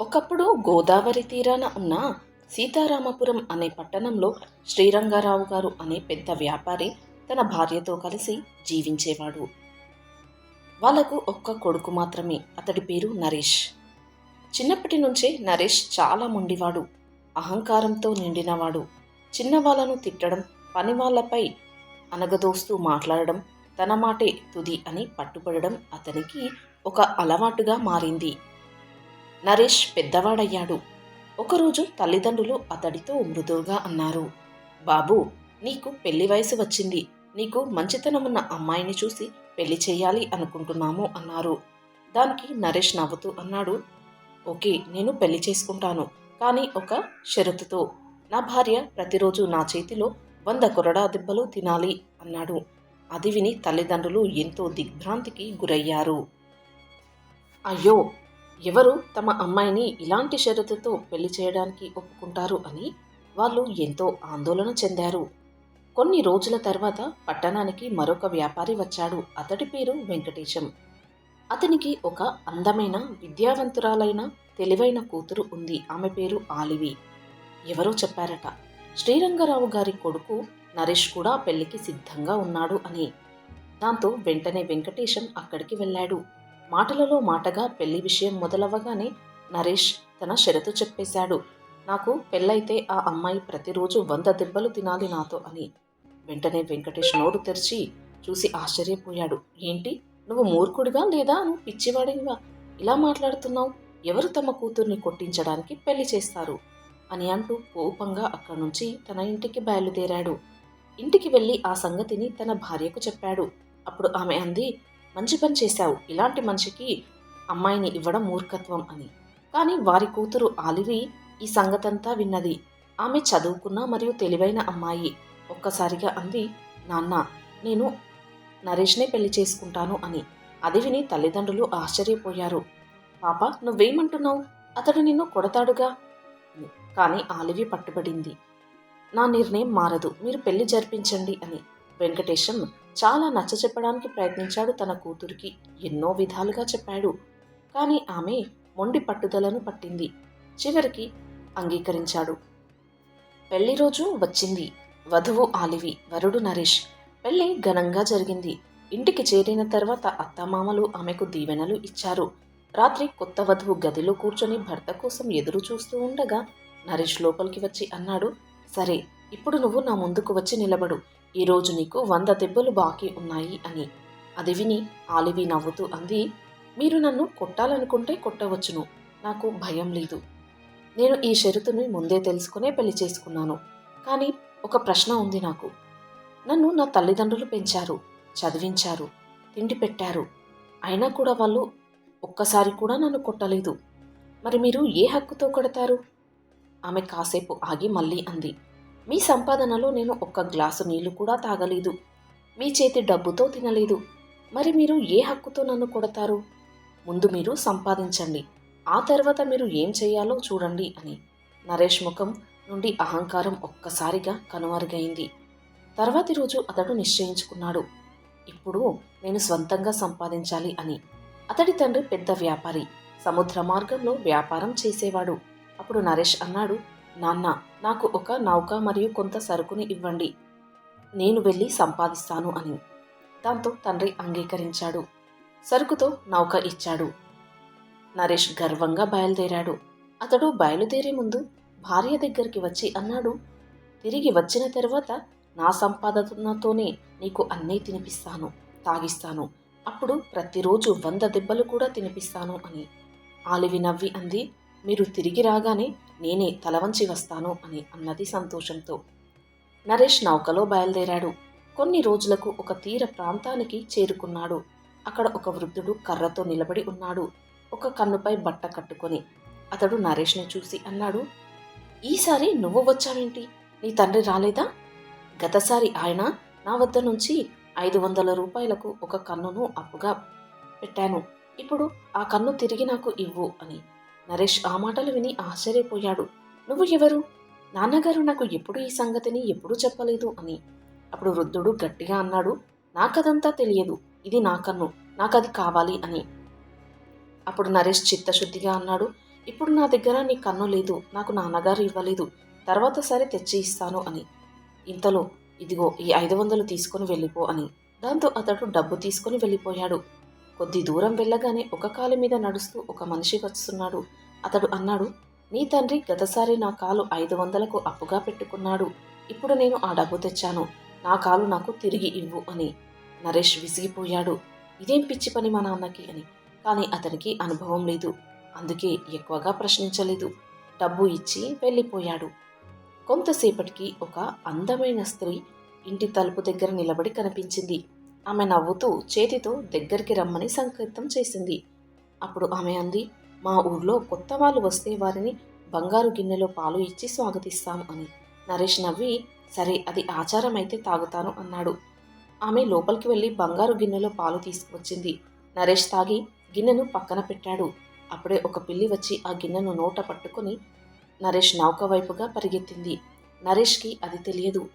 ఒకప్పుడు గోదావరి తీరాన ఉన్న సీతారామపురం అనే పట్టణంలో శ్రీరంగారావు గారు అనే పెద్ద వ్యాపారి తన భార్యతో కలిసి జీవించేవాడు. వాళ్ళకు ఒక్క కొడుకు మాత్రమే. అతడి పేరు నరేష్. చిన్నప్పటి నుంచే నరేష్ చాలా మొండివాడు. అహంకారంతో నిండినవాడు. చిన్నవాళ్ళను తిట్టడం పని వాళ్ళపై అనగదోస్తూ మాట్లాడడం తన మాటే తుది అని పట్టుబడడం అతనికి ఒక అలవాటుగా మారింది. నరేష్ పెద్దవాడయ్యాడు. ఒకరోజు తల్లిదండ్రులు అతడితో మృదువుగా అన్నారు బాబు నీకు పెళ్ళి వయసు వచ్చింది. నీకు మంచితనమున్న అమ్మాయిని చూసి పెళ్ళి చేయాలి అనుకుంటున్నాము అన్నారు. దానికి నరేష్ నవ్వుతూ అన్నాడు ఓకే నేను పెళ్ళి చేసుకుంటాను. కానీ ఒక షరతుతో. నా భార్య ప్రతిరోజు నా చేతిలో వంద కొరడా దెబ్బలు తినాలి అన్నాడు. అది విని తల్లిదండ్రులు ఎంతో దిగ్భ్రాంతికి గురయ్యారు. అయ్యో ఎవరు తమ అమ్మాయిని ఇలాంటి షరతుతో పెళ్ళి చేయడానికి ఒప్పుకుంటారు అని వాళ్ళు ఎంతో ఆందోళన చెందారు. కొన్ని రోజుల తర్వాత పట్టణానికి మరొక వ్యాపారి వచ్చాడు. అతడి పేరు వెంకటేశం. అతనికి ఒక అందమైన విద్యావంతురాలైన తెలివైన కూతురు ఉంది. ఆమె పేరు ఆలివి. ఎవరో చెప్పారట. శ్రీరంగరావు గారి కొడుకు నరేష్ కూడా పెళ్ళికి సిద్ధంగా ఉన్నాడు అని. దాంతో వెంటనే వెంకటేశం అక్కడికి వెళ్ళాడు. మాటలలో మాటగా పెళ్ళి విషయం మొదలవ్వగానే నరేష్ తన షరతు చెప్పేశాడు. నాకు పెళ్ళైతే ఆ అమ్మాయి ప్రతిరోజు వంద దెబ్బలు తినాలి నాతో అని. వెంటనే వెంకటేష్ నోరు తెరిచి చూసి ఆశ్చర్యపోయాడు. ఏంటి? నువ్వు మూర్ఖుడిగా లేదా? నువ్వు పిచ్చివాడిగా ఇలా మాట్లాడుతున్నావు? ఎవరు తమ కూతుర్ని కొట్టించడానికి పెళ్ళి చేస్తారు? అని అంటూ కోపంగా అక్కడి నుంచి తన ఇంటికి బయలుదేరాడు. ఇంటికి వెళ్ళి ఆ సంగతిని తన భార్యకు చెప్పాడు. అప్పుడు ఆమె అంది మంచి పని చేశావు. ఇలాంటి మనిషికి అమ్మాయిని ఇవ్వడం మూర్ఖత్వం అని. కానీ వారి కూతురు ఆలివి ఈ సంగతంతా విన్నది. ఆమె చదువుకున్న మరియు తెలివైన అమ్మాయి ఒక్కసారిగా అంది నాన్న నేను నరేష్నే పెళ్ళి చేసుకుంటాను అని. అది విని తల్లిదండ్రులు ఆశ్చర్యపోయారు. పాప నువ్వేమంటున్నావు? అతడు నిన్ను కొడతాడుగా? కానీ ఆలివి పట్టుబడింది. నా నిర్ణయం మారదు. మీరు పెళ్ళి జరిపించండి అని. వెంకటేశం చాలా నచ్చ చెప్పడానికి ప్రయత్నించాడు తన కూతురికి. ఎన్నో విధాలుగా చెప్పాడు. కానీ ఆమె మొండి పట్టుదలను పట్టింది. చివరికి అంగీకరించాడు. పెళ్ళి రోజు వచ్చింది. వధువు ఆలివి వరుడు నరేష్. పెళ్ళి ఘనంగా జరిగింది. ఇంటికి చేరిన తర్వాత అత్తమామలు ఆమెకు దీవెనలు ఇచ్చారు. రాత్రి కొత్త వధువు గదిలో కూర్చొని భర్త కోసం ఎదురు చూస్తూ ఉండగా నరేష్ లోపలికి వచ్చి అన్నాడు సరే ఇప్పుడు నువ్వు నా ముందుకు వచ్చి నిలబడు. ఈరోజు నీకు వంద దెబ్బలు బాకీ ఉన్నాయి అని. అది విని ఆలివి నవ్వుతూ అంది మీరు నన్ను కొట్టాలనుకుంటే కొట్టవచ్చును. నాకు భయం లేదు. నేను ఈ షరతుని ముందే తెలుసుకునే పెళ్ళి చేసుకున్నాను. కానీ ఒక ప్రశ్న ఉంది నాకు. నన్ను నా తల్లిదండ్రులు పెంచారు చదివించారు తిండి పెట్టారు. అయినా కూడా వాళ్ళు ఒక్కసారి కూడా నన్ను కొట్టలేదు. మరి మీరు ఏ హక్కుతో కొడతారు? ఆమె కాసేపు ఆగి మళ్ళీ అంది మీ సంపాదనలో నేను ఒక్క గ్లాసు నీళ్ళు కూడా తాగలేదు. మీ చేతి డబ్బుతో తినలేదు. మరి మీరు ఏ హక్కుతో నన్ను కొడతారు? ముందు మీరు సంపాదించండి. ఆ తర్వాత మీరు ఏం చేయాలో చూడండి అని నరేష్ ముఖం నుండి అహంకారం ఒక్కసారిగా కనుమరుగైంది. తర్వాతి రోజు అతడు నిశ్చయించుకున్నాడు. ఇప్పుడు నేను స్వంతంగా సంపాదించాలి అని. అతడి తండ్రి పెద్ద వ్యాపారి. సముద్ర మార్గంలో వ్యాపారం చేసేవాడు. అప్పుడు నరేష్ అన్నాడు నాన్న నాకు ఒక నౌక మరియు కొంత సరుకుని ఇవ్వండి. నేను వెళ్ళి సంపాదిస్తాను అని. దాంతో తండ్రి అంగీకరించాడు. సరుకుతో నౌక ఇచ్చాడు. నరేష్ గర్వంగా బయలుదేరాడు. అతడు బయలుదేరే ముందు భార్య దగ్గరికి వచ్చి అన్నాడు తిరిగి వచ్చిన తర్వాత నా సంపాదనతోనే నీకు అన్నీ తినిపిస్తాను తాగిస్తాను. అప్పుడు ప్రతిరోజు వంద దెబ్బలు కూడా తినిపిస్తాను అని ఆలివి నవ్వి అంది. మీరు తిరిగి రాగానే నేనే తలవంచి వస్తాను అని అన్నది సంతోషంతో. నరేష్ నౌకలో బయలుదేరాడు. కొన్ని రోజులకు ఒక తీర ప్రాంతానికి చేరుకున్నాడు. అక్కడ ఒక వృద్ధుడు కర్రతో నిలబడి ఉన్నాడు. ఒక కన్నుపై బట్ట కట్టుకొని అతడు నరేష్ని చూసి అన్నాడు ఈసారి నువ్వు వచ్చావేంటి? నీ తండ్రి రాలేదా? గతసారి ఆయన నా వద్ద నుంచి ఐదు వందల రూపాయలకు ఒక కన్నును అప్పుగా పెట్టాను. ఇప్పుడు ఆ కన్ను తిరిగి నాకు ఇవ్వు అని నరేష్ ఆ మాటలు విని ఆశ్చర్యపోయాడు. నువ్వు ఎవరు? నాన్నగారు నాకు ఎప్పుడు ఈ సంగతిని ఎప్పుడూ చెప్పలేదు అని. అప్పుడు వృద్ధుడు గట్టిగా అన్నాడు నాకదంతా తెలియదు. ఇది నా కన్ను. నాకది కావాలి అని. అప్పుడు నరేష్ చిత్తశుద్ధిగా అన్నాడు ఇప్పుడు నా దగ్గర నీ కన్ను లేదు. నాకు నాన్నగారు ఇవ్వలేదు. తర్వాత సరే తెచ్చి ఇస్తాను అని. ఇంతలో ఇదిగో ఈ ఐదు వందలు తీసుకుని వెళ్ళిపో అని. దాంతో అతడు డబ్బు తీసుకుని వెళ్ళిపోయాడు. కొద్ది దూరం వెళ్ళగానే ఒక కాలు మీద నడుస్తూ ఒక మనిషి వస్తున్నాడు. అతడు అన్నాడు నీ తండ్రి గతసారి నా కాలు ఐదు వందలకు అప్పుగా పెట్టుకున్నాడు. ఇప్పుడు నేను ఆ డబ్బు తెచ్చాను. నా కాలు నాకు తిరిగి ఇవ్వు అని. నరేష్ విసిగిపోయాడు. ఇదేం పిచ్చి పని మా నాన్నకి అని. కానీ అతనికి అనుభవం లేదు. అందుకే ఎక్కువగా ప్రశ్నించలేదు. డబ్బు ఇచ్చి వెళ్ళిపోయాడు. కొంతసేపటికి ఒక అందమైన స్త్రీ ఇంటి తలుపు దగ్గర నిలబడి కనిపించింది. ఆమె నవ్వుతూ చేతితో దగ్గరికి రమ్మని సంకేతం చేసింది. అప్పుడు ఆమె అంది మా ఊర్లో కొత్త వాళ్ళు వస్తే వారిని బంగారు గిన్నెలో పాలు ఇచ్చి స్వాగతిస్తాం అని. నరేష్ నవ్వి సరే అది ఆచారం అయితే తాగుతాను అన్నాడు. ఆమె లోపలికి వెళ్ళి బంగారు గిన్నెలో పాలు తీసుకువచ్చింది. నరేష్ తాగి గిన్నెను పక్కన పెట్టాడు. అప్పుడే ఒక పిల్లి వచ్చి ఆ గిన్నెను నోట పట్టుకొని నరేష్ నౌక వైపుగా పరిగెత్తింది. నరేష్కి అది తెలియదు.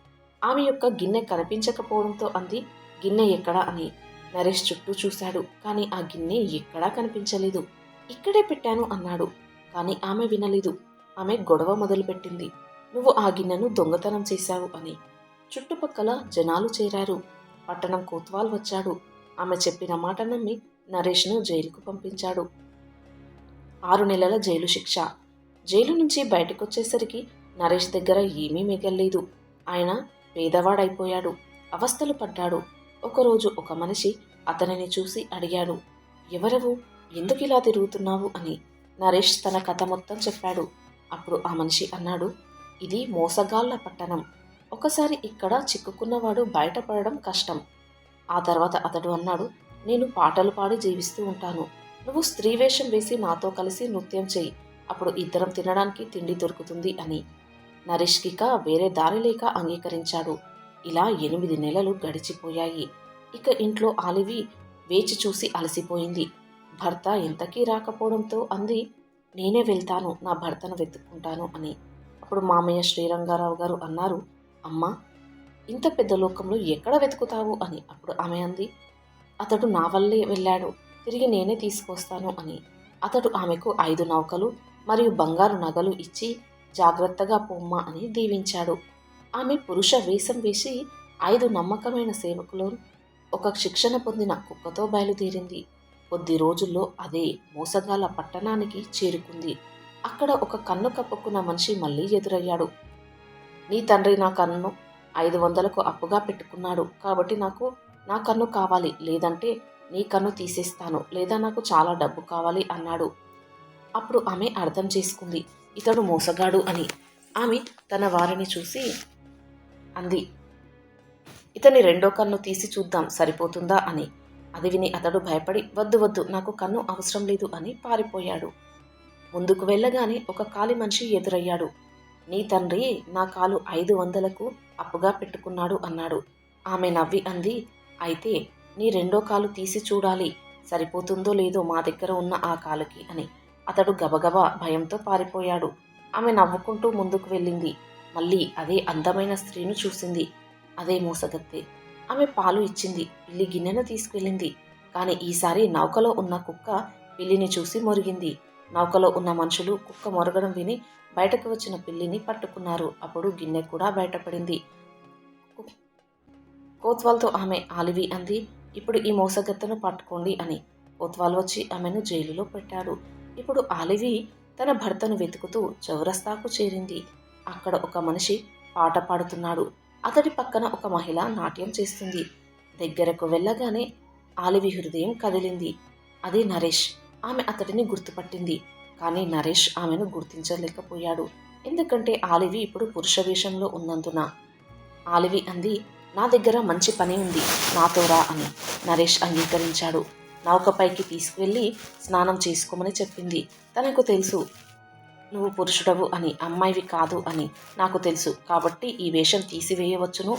ఆమె యొక్క గిన్నె కనిపించకపోవడంతో అంది గిన్నె ఎక్కడా అని నరేష్ చుట్టూ చూశాడు. కానీ ఆ గిన్నె ఎక్కడా కనిపించలేదు. ఇక్కడే పెట్టాను అన్నాడు. కానీ ఆమె వినలేదు. ఆమె గొడవ మొదలుపెట్టింది. నువ్వు ఆ గిన్నెను దొంగతనం చేశావు అని. చుట్టుపక్కల జనాలు చేరారు. పట్టణం కోత్వాల్ వచ్చాడు. ఆమె చెప్పిన మాట నమ్మి నరేష్ను జైలుకు పంపించాడు. ఆరు నెలల జైలు శిక్ష. జైలు నుంచి బయటకొచ్చేసరికి నరేష్ దగ్గర ఏమీ మిగల్లేదు. ఆయన పేదవాడైపోయాడు. అవస్థలు పడ్డాడు. ఒకరోజు ఒక మనిషి అతనిని చూసి అడిగాడు ఎవరవు? ఎందుకు ఇలా తిరుగుతున్నావు? అని. నరేష్ తన కథ మొత్తం చెప్పాడు. అప్పుడు ఆ మనిషి అన్నాడు ఇది మోసగాళ్ళ పట్టణం. ఒకసారి ఇక్కడ చిక్కుకున్నవాడు బయటపడడం కష్టం. ఆ తర్వాత అతడు అన్నాడు నేను పాటలు పాడి జీవిస్తూ ఉంటాను. నువ్వు స్త్రీ వేషం వేసి నాతో కలిసి నృత్యం చేయి. అప్పుడు ఇద్దరం తినడానికి తిండి దొరుకుతుంది అని. నరేష్కిక వేరే దారి లేక అంగీకరించాడు. ఇలా ఎనిమిది నెలలు గడిచిపోయాయి. ఇక ఇంట్లో ఆలివి వేచి చూసి అలసిపోయింది. భర్త ఎంతకీ రాకపోవడంతో అంది నేనే వెళ్తాను నా భర్తను వెతుక్కుంటాను అని. అప్పుడు మామయ్య శ్రీరంగారావు గారు అన్నారు అమ్మా ఇంత పెద్ద లోకంలో ఎక్కడ వెతుకుతావు అని. అప్పుడు ఆమె అంది అతడు నా వల్లే వెళ్ళాడు తిరిగి నేనే తీసుకొస్తాను అని. అతడు ఆమెకు ఐదు నౌకలు మరియు బంగారు నగలు ఇచ్చి జాగ్రత్తగా పొమ్మ అని దీవించాడు. ఆమె పురుష వేషం వేసి ఐదు నమ్మకమైన సేవకులు ఒక శిక్షణ పొందిన కుక్కతో బయలుదేరింది. కొద్ది రోజుల్లో అదే మోసగాల పట్టణానికి చేరుకుంది. అక్కడ ఒక కన్ను కప్పుకున్న మనిషి మళ్ళీ ఎదురయ్యాడు. నీ తండ్రి నా కన్ను ఐదు వందలకు అప్పుగా పెట్టుకున్నాడు కాబట్టి నాకు నా కన్ను కావాలి. లేదంటే నీ కన్ను తీసేస్తాను. లేదా నాకు చాలా డబ్బు కావాలి అన్నాడు. అప్పుడు ఆమె అర్థం చేసుకుంది. ఇతడు మోసగాడు అని. ఆమె తన వారిని చూసి అంది. ఇతని రెండో కన్ను తీసి చూద్దాం సరిపోతుందా అని. అది విని అతడు భయపడి వద్దు వద్దు నాకు కన్ను అవసరం లేదు అని పారిపోయాడు. ముందుకు వెళ్ళగానే ఒక కాలి మనిషి ఎదురయ్యాడు. నీ తండ్రి నా కాలు ఐదు వందలకు అప్పుగా పెట్టుకున్నాడు అన్నాడు. ఆమె నవ్వి అంది అయితే నీ రెండో కాలు తీసి చూడాలి సరిపోతుందో లేదో మా దగ్గర ఉన్న ఆ కాలుకి అని. అతడు గబగబా భయంతో పారిపోయాడు. ఆమె నవ్వుకుంటూ ముందుకు వెళ్ళింది. మళ్ళీ అదే అందమైన స్త్రీని చూసింది. అదే మూసగత్తె. ఆమె పాలు ఇచ్చింది. పిల్లి గిన్నెను తీసుకెళ్ళింది. కానీ ఈసారి నౌకలో ఉన్న కుక్క పిల్లిని చూసి మొరిగింది. నౌకలో ఉన్న మనుషులు కుక్క మొరగడం విని బయటకు వచ్చిన పిల్లిని పట్టుకున్నారు. అప్పుడు గిన్నె కూడా బయటపడింది. కోత్వాల్తో ఆమె ఆలివి అంది ఇప్పుడు ఈ మోసగత్తెను పట్టుకోండి అని. కోత్వాల్ వచ్చి ఆమెను జైలులో పెట్టాడు. ఇప్పుడు ఆలివి తన భర్తను వెతుకుతూ చౌరస్తాకు చేరింది. అక్కడ ఒక మనిషి పాట పాడుతున్నాడు. అతడి పక్కన ఒక మహిళ నాట్యం చేస్తుంది. దగ్గరకు వెళ్ళగానే ఆలివి హృదయం కదిలింది. అది నరేష్. ఆమె అతడిని గుర్తుపట్టింది. కానీ నరేష్ ఆమెను గుర్తించలేకపోయాడు. ఎందుకంటే ఆలివి ఇప్పుడు పురుష వేషంలో ఉన్నందున. ఆలివి అంది నా దగ్గర మంచి పని ఉంది. నాతో రా అని నరేష్ అంగీకరించాడు. నౌకపైకి తీసుకువెళ్ళి స్నానం చేసుకోమని చెప్పింది. తనకు తెలుసు నువ్వు పురుషుడవు అని అమ్మాయివి కాదు అని నాకు తెలుసు. కాబట్టి ఈ వేషం తీసివేయవచ్చును?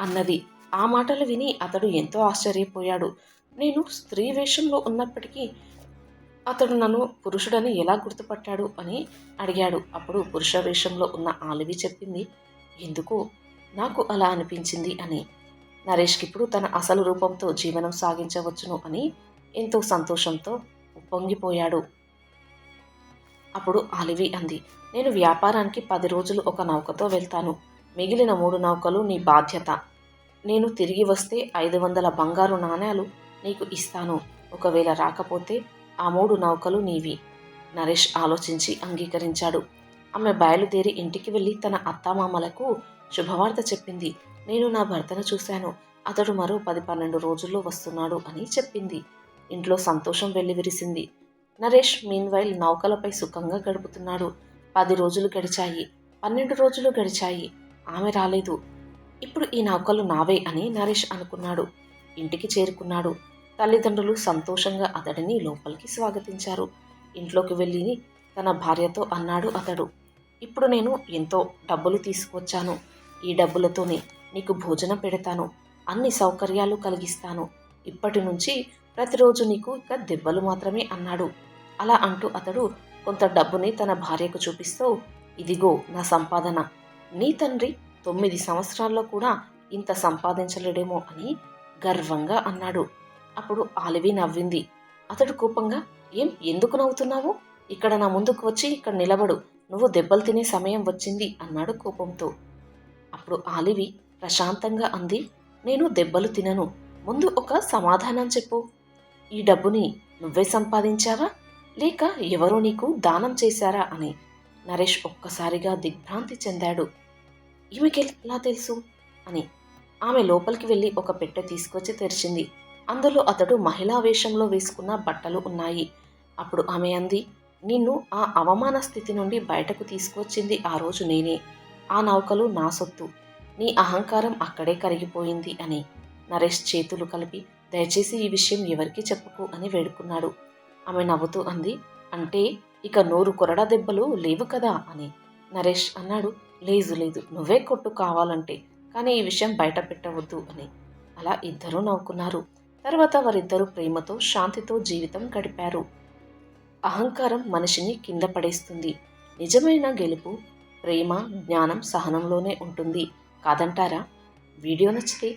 అన్నది. ఆ మాటలు విని అతడు ఎంతో ఆశ్చర్యపోయాడు. నేను స్త్రీ వేషంలో ఉన్నప్పటికీ అతడు నన్ను పురుషుడని ఎలా గుర్తుపట్టాడు అని అడిగాడు. అప్పుడు పురుష వేషంలో ఉన్న ఆలివి చెప్పింది ఎందుకు? నాకు అలా అనిపించింది అని. నరేష్కి ఇప్పుడు తన అసలు రూపంతో జీవనం సాగించవచ్చును అని ఎంతో సంతోషంతో ఉప్పొంగిపోయాడు. అప్పుడు ఆలివి అంది నేను వ్యాపారానికి పది రోజులు ఒక నౌకతో వెళ్తాను. మిగిలిన మూడు నౌకలు నీ బాధ్యత. నేను తిరిగి వస్తే ఐదు వందల బంగారు నాణేలు నీకు ఇస్తాను. ఒకవేళ రాకపోతే ఆ మూడు నౌకలు నీవి. నరేష్ ఆలోచించి అంగీకరించాడు. ఆమె బయలుదేరి ఇంటికి వెళ్ళి తన అత్తామామలకు శుభవార్త చెప్పింది. నేను నా భర్తను చూశాను. అతడు మరో పది పన్నెండు రోజుల్లో వస్తున్నాడు అని చెప్పింది. ఇంట్లో సంతోషం వెల్లివిరిసింది. నరేష్ మీన్వైల్ నౌకలపై సుఖంగా గడుపుతున్నాడు. పది రోజులు గడిచాయి. పన్నెండు రోజులు గడిచాయి. ఆమె రాలేదు. ఇప్పుడు ఈ నౌకలు నావే అని నరేష్ అనుకున్నాడు. ఇంటికి చేరుకున్నాడు. తల్లిదండ్రులు సంతోషంగా అతడిని లోపలికి స్వాగతించారు. ఇంట్లోకి వెళ్ళి తన భార్యతో అన్నాడు అతడు. ఇప్పుడు నేను ఎంతో డబ్బులు తీసుకొచ్చాను ఈ డబ్బులతోనే నీకు భోజనం పెడతాను. అన్ని సౌకర్యాలు కలిగిస్తాను. ఇప్పటి నుంచి ప్రతిరోజు నీకు ఇక దెబ్బలు మాత్రమే అన్నాడు. అలా అంటూ అతడు కొంత డబ్బుని తన భార్యకు చూపిస్తూ ఇదిగో నా సంపాదన. నీ తండ్రి తొమ్మిది సంవత్సరాల్లో కూడా ఇంత సంపాదించలేడేమో అని గర్వంగా అన్నాడు. అప్పుడు ఆలివి నవ్వింది. అతడు కోపంగా ఏం ఎందుకు నవ్వుతున్నావు? ఇక్కడ నా ముందుకు వచ్చి ఇక్కడ నిలబడు. నువ్వు దెబ్బలు తినే సమయం వచ్చింది అన్నాడు కోపంతో. అప్పుడు ఆలివి ప్రశాంతంగా అంది. నేను దెబ్బలు తినను. ముందు ఒక సమాధానం చెప్పు. ఈ డబ్బుని నువ్వే సంపాదించావా? లేక ఎవరో నీకు దానం చేశారా అని నరేష్ ఒక్కసారిగా దిగ్భ్రాంతి చెందాడు. ఈమెకెలా తెలుసు? అని ఆమె లోపలికి వెళ్ళి ఒక పెట్టె తీసుకొచ్చి తెరిచింది. అందులో అతడు మహిళా వేషంలో వేసుకున్న బట్టలు ఉన్నాయి. అప్పుడు ఆమె అంది నిన్ను ఆ అవమాన స్థితి నుండి బయటకు తీసుకొచ్చింది ఆ రోజు నేనే. ఆ నౌకలు నా సొత్తు. నీ అహంకారం అక్కడే కరిగిపోయింది అని నరేష్ చేతులు కలిపి దయచేసి ఈ విషయం ఎవరికీ చెప్పుకు అని వేడుకున్నాడు. ఆమె నవ్వుతూ అంది అంటే ఇక నోరు కొరడా దెబ్బలు లేవు కదా అని. నరేష్ అన్నాడు లేదు లేదు నువ్వే కొట్టు కావాలంటే కానీ ఈ విషయం బయట పెట్టవద్దు అని. అలా ఇద్దరూ నవ్వుకున్నారు. తర్వాత వారిద్దరూ ప్రేమతో శాంతితో జీవితం గడిపారు. అహంకారం మనిషిని కింద పడేస్తుంది. నిజమైన గెలుపు ప్రేమ జ్ఞానం సహనంలోనే ఉంటుంది. కాదంటారా? వీడియో నచ్చితే